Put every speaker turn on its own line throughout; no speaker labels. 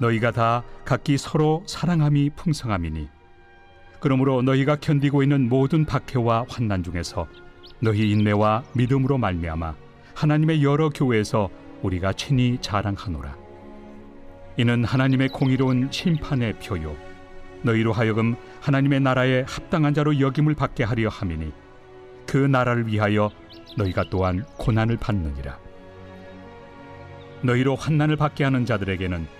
너희가 다 각기 서로 사랑함이 풍성함이니. 그러므로 너희가 견디고 있는 모든 박해와 환난 중에서 너희 인내와 믿음으로 말미암아 하나님의 여러 교회에서 우리가 친히 자랑하노라. 이는 하나님의 공의로운 심판의 표요. 너희로 하여금 하나님의 나라에 합당한 자로 여김을 받게 하려 함이니 그 나라를 위하여 너희가 또한 고난을 받느니라. 너희로 환난을 받게 하는 자들에게는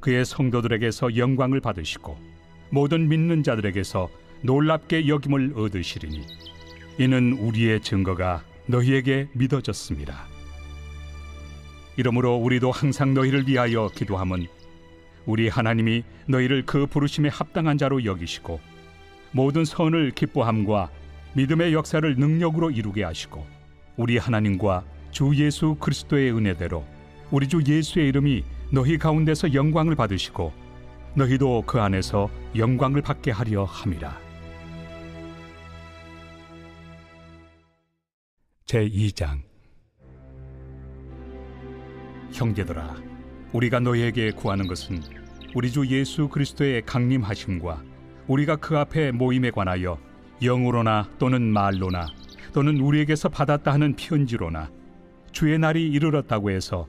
그의 성도들에게서 영광을 받으시고 모든 믿는 자들에게서 놀랍게 여김을 얻으시리니 이는 우리의 증거가 너희에게 믿어졌습니다. 이러므로 우리도 항상 너희를 위하여 기도함은 우리 하나님이 너희를 그 부르심에 합당한 자로 여기시고 모든 선을 기뻐함과 믿음의 역사를 능력으로 이루게 하시고 우리 하나님과 주 예수 그리스도의 은혜대로 우리 주 예수의 이름이 너희 가운데서 영광을 받으시고 너희도 그 안에서 영광을 받게 하려 함이라. 제 2장 형제들아 우리가 너희에게 구하는 것은 우리 주 예수 그리스도의 강림하심과 우리가 그 앞에 모임에 관하여 영으로나 또는 말로나 또는 우리에게서 받았다 하는 편지로나 주의 날이 이르렀다고 해서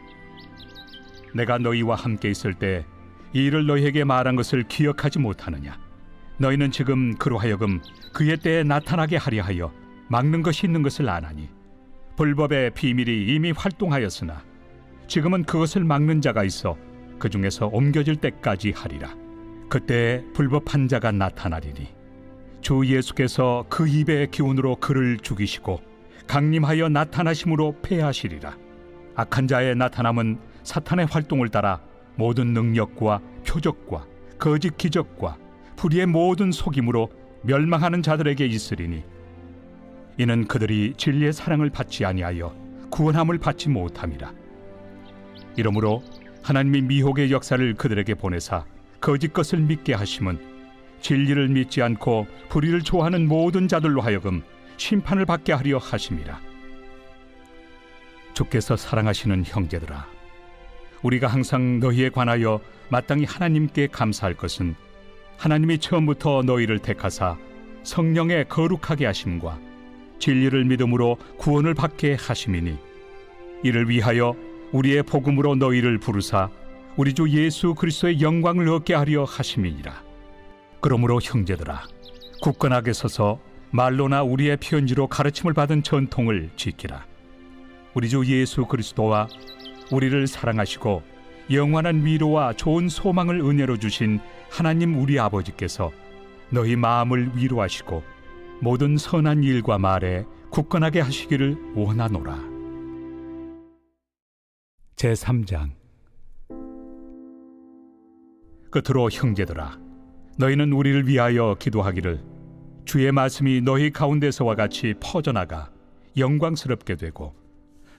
내가 너희와 함께 있을 때 이 일을 너희에게 말한 것을 기억하지 못하느냐? 너희는 지금 그로 하여금 그의 때에 나타나게 하려 하여 막는 것이 있는 것을 아나니 불법의 비밀이 이미 활동하였으나 지금은 그것을 막는 자가 있어 그 중에서 옮겨질 때까지 하리라. 그때 불법한 자가 나타나리니 주 예수께서 그 입의 기운으로 그를 죽이시고 강림하여 나타나심으로 패하시리라. 악한 자의 나타남은 사탄의 활동을 따라 모든 능력과 표적과 거짓 기적과 불의의 모든 속임으로 멸망하는 자들에게 있으리니 이는 그들이 진리의 사랑을 받지 아니하여 구원함을 받지 못함이라. 이러므로 하나님이 미혹의 역사를 그들에게 보내사 거짓 것을 믿게 하심은 진리를 믿지 않고 불의를 좋아하는 모든 자들로 하여금 심판을 받게 하려 하심이라. 주께서 사랑하시는 형제들아 우리가 항상 너희에 관하여 마땅히 하나님께 감사할 것은 하나님이 처음부터 너희를 택하사 성령에 거룩하게 하심과 진리를 믿음으로 구원을 받게 하심이니 이를 위하여 우리의 복음으로 너희를 부르사 우리 주 예수 그리스도의 영광을 얻게 하려 하심이니라. 그러므로 형제들아 굳건하게 서서 말로나 우리의 편지로 가르침을 받은 전통을 지키라. 우리 주 예수 그리스도와 우리를 사랑하시고 영원한 위로와 좋은 소망을 은혜로 주신 하나님 우리 아버지께서 너희 마음을 위로하시고 모든 선한 일과 말에 굳건하게 하시기를 원하노라. 제 3장 끝으로 형제들아 너희는 우리를 위하여 기도하기를 주의 말씀이 너희 가운데서와 같이 퍼져나가 영광스럽게 되고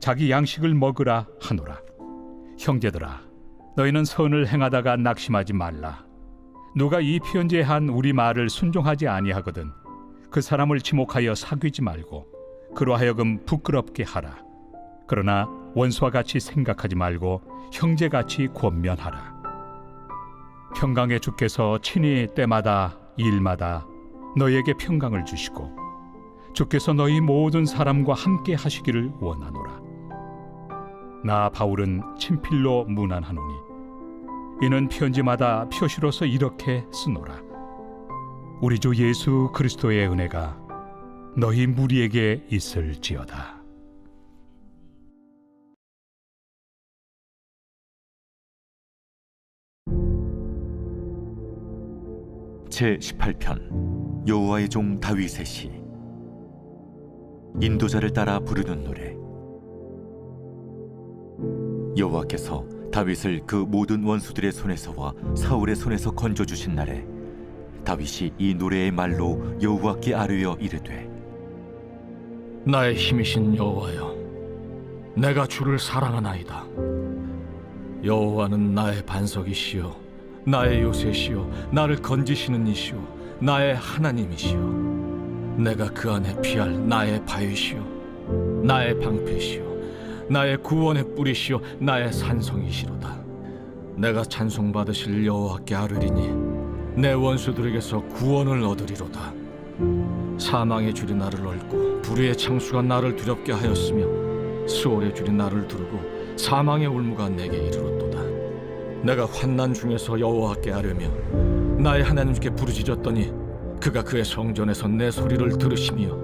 자기 양식을 먹으라 하노라. 형제들아 너희는 선을 행하다가 낙심하지 말라. 누가 이 편지에 한 우리 말을 순종하지 아니하거든 그 사람을 지목하여 사귀지 말고 그로 하여금 부끄럽게 하라. 그러나 원수와 같이 생각하지 말고 형제같이 권면하라. 평강의 주께서 친히 때마다 일마다 너희에게 평강을 주시고 주께서 너희 모든 사람과 함께 하시기를 원하노라 나 바울은 친필로 문안하노니 이는 편지마다 표시로서 이렇게 쓰노라. 우리 주 예수 그리스도의 은혜가 너희 무리에게 있을지어다.
제 18편 여호와의 종 다윗의 시. 인도자를 따라 부르는 노래 여호와께서 다윗을 그 모든 원수들의 손에서와 사울의 손에서 건져 주신 날에 다윗이 이 노래의 말로 여호와께 아뢰어 이르되
나의 힘이신 여호와여 내가 주를 사랑하나이다. 여호와는 나의 반석이시요 나의 요새시요 나를 건지시는 이시요 나의 하나님이시요. 내가 그 안에 피할 나의 바위시요 나의 방패시요 나의 구원의 뿌리시요 나의 산성이시로다. 내가 찬송받으실 여호와께 아뢰리니 내 원수들에게서 구원을 얻으리로다. 사망의 줄이 나를 얽고 불의의 창수가 나를 두렵게 하였으며 수월의 줄이 나를 두르고 사망의 울무가 내게 이르렀도다. 내가 환난 중에서 여호와께 아뢰며 나의 하나님께 부르짖었더니 그가 그의 성전에서 내 소리를 들으시며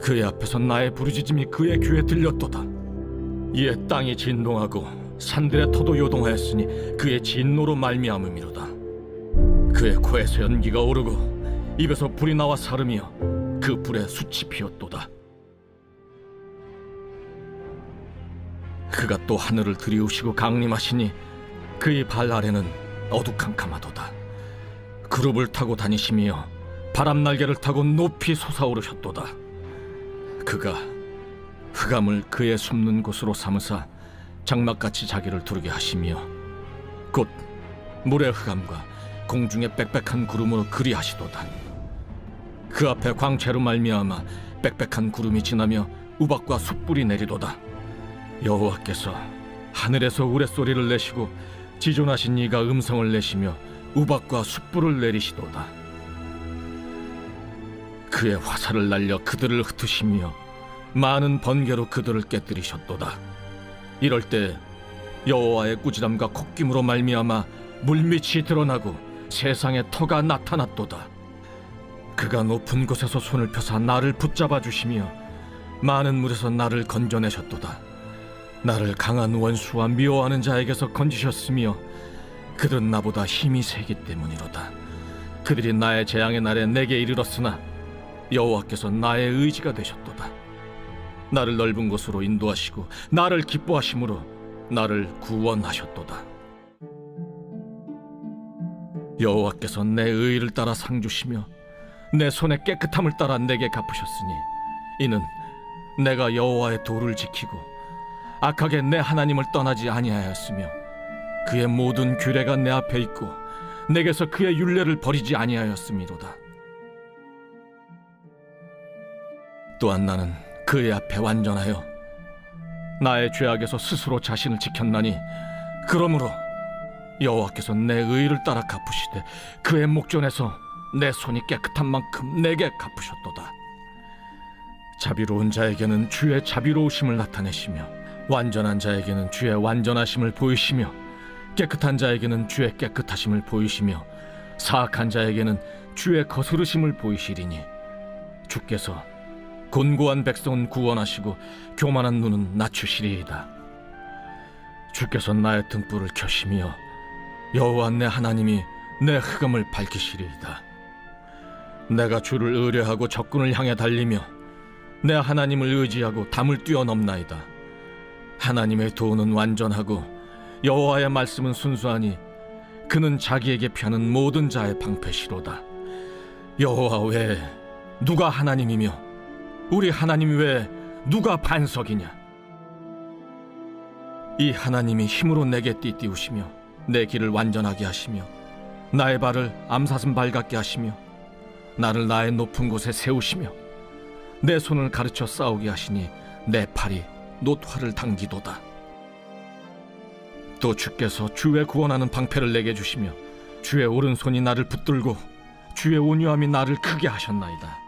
그의 앞에서 나의 부르짖음이 그의 귀에 들렸도다 이에 땅이 진동하고 산들의 터도 요동하였으니 그의 진노로 말미암음이로다 그의 코에서 연기가 오르고 입에서 불이 나와 사르며 그 불에 숯이 피었도다. 그가 또 하늘을 들이우시고 강림하시니 그의 발 아래는 어두캄캄하도다. 그룹을 타고 다니시며 바람 날개를 타고 높이 솟아오르셨도다. 그가 흑암을 그의 숨는 곳으로 삼으사 장막같이 자기를 두르게 하시며 곧 물의 흑암과 공중의 빽빽한 구름으로 그리하시도다. 그 앞에 광채로 말미암아 빽빽한 구름이 지나며 우박과 숯불이 내리도다. 여호와께서 하늘에서 우레소리를 내시고 지존하신 이가 음성을 내시며 우박과 숯불을 내리시도다. 그의 화살을 날려 그들을 흩으시며 많은 번개로 그들을 깨뜨리셨도다. 이럴 때 여호와의 꾸지람과 콧김으로 말미암아 물밑이 드러나고 세상에 터가 나타났도다. 그가 높은 곳에서 손을 펴사 나를 붙잡아 주시며 많은 물에서 나를 건져내셨도다. 나를 강한 원수와 미워하는 자에게서 건지셨으며 그들은 나보다 힘이 세기 때문이로다. 그들이 나의 재앙의 날에 내게 이르렀으나 여호와께서 나의 의지가 되셨도다. 나를 넓은 곳으로 인도하시고 나를 기뻐하심으로 나를 구원하셨도다. 여호와께서 내 의를 따라 상 주시며 내 손의 깨끗함을 따라 내게 갚으셨으니 이는 내가 여호와의 도를 지키고 악하게 내 하나님을 떠나지 아니하였으며 그의 모든 규례가 내 앞에 있고 내게서 그의 율례를 버리지 아니하였음이로다. 또한 나는 그의 앞에 완전하여 나의 죄악에서 스스로 자신을 지켰나니 그러므로 여호와께서 내 의를 따라 갚으시되 그의 목전에서 내 손이 깨끗한 만큼 내게 갚으셨도다. 자비로운 자에게는 주의 자비로우심을 나타내시며 완전한 자에게는 주의 완전하심을 보이시며 깨끗한 자에게는 주의 깨끗하심을 보이시며 사악한 자에게는 주의 거스르심을 보이시리니 주께서 곤고한 백성은 구원하시고 교만한 눈은 낮추시리이다. 주께서 나의 등불을 켜시며 여호와 내 하나님이 내 흑암을 밝히시리이다. 내가 주를 의뢰하고 적군을 향해 달리며 내 하나님을 의지하고 담을 뛰어넘나이다. 하나님의 도는 완전하고 여호와의 말씀은 순수하니 그는 자기에게 피하는 모든 자의 방패시로다. 여호와 외에 누가 하나님이며 우리 하나님 외에 누가 반석이냐? 이 하나님이 힘으로 내게 띠띠우시며 내 길을 완전하게 하시며 나의 발을 암사슴 발 같게 하시며 나를 나의 높은 곳에 세우시며 내 손을 가르쳐 싸우게 하시니 내 팔이 노화를 당기도다. 또 주께서 주의 구원하는 방패를 내게 주시며 주의 오른손이 나를 붙들고 주의 온유함이 나를 크게 하셨나이다.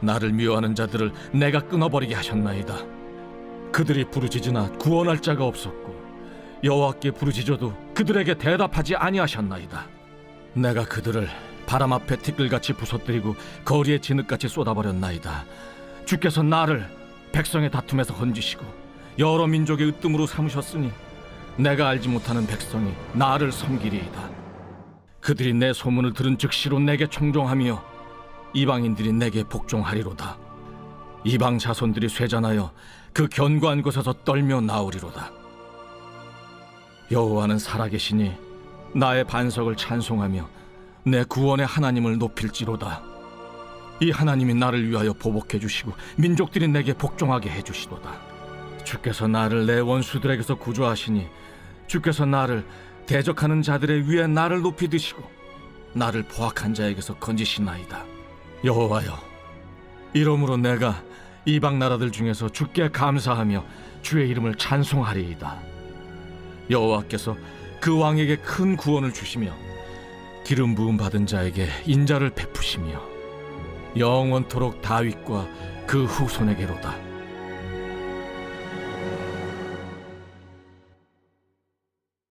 나를 미워하는 자들을 내가 끊어버리게 하셨나이다. 그들이 부르짖으나 구원할 자가 없었고 여호와께 부르짖어도 그들에게 대답하지 아니하셨나이다. 내가 그들을 바람 앞에 티끌같이 부서뜨리고 거리에 진흙같이 쏟아버렸나이다. 주께서 나를 백성의 다툼에서 건지시고 여러 민족의 으뜸으로 삼으셨으니 내가 알지 못하는 백성이 나를 섬기리이다. 그들이 내 소문을 들은 즉시로 내게 청종하며 이방인들이 내게 복종하리로다. 이방 자손들이 쇠잔하여 그 견고한 곳에서 떨며 나오리로다. 여호와는 살아계시니 나의 반석을 찬송하며 내 구원의 하나님을 높일지로다. 이 하나님이 나를 위하여 보복해 주시고 민족들이 내게 복종하게 해 주시도다. 주께서 나를 내 원수들에게서 구조하시니 주께서 나를 대적하는 자들의 위에 나를 높이 드시고 나를 포악한 자에게서 건지시나이다. 여호와여, 이러므로 내가 이방 나라들 중에서 주께 감사하며 주의 이름을 찬송하리이다. 여호와께서 그 왕에게 큰 구원을 주시며 기름 부음 받은 자에게 인자를 베푸시며 영원토록 다윗과 그 후손에게로다.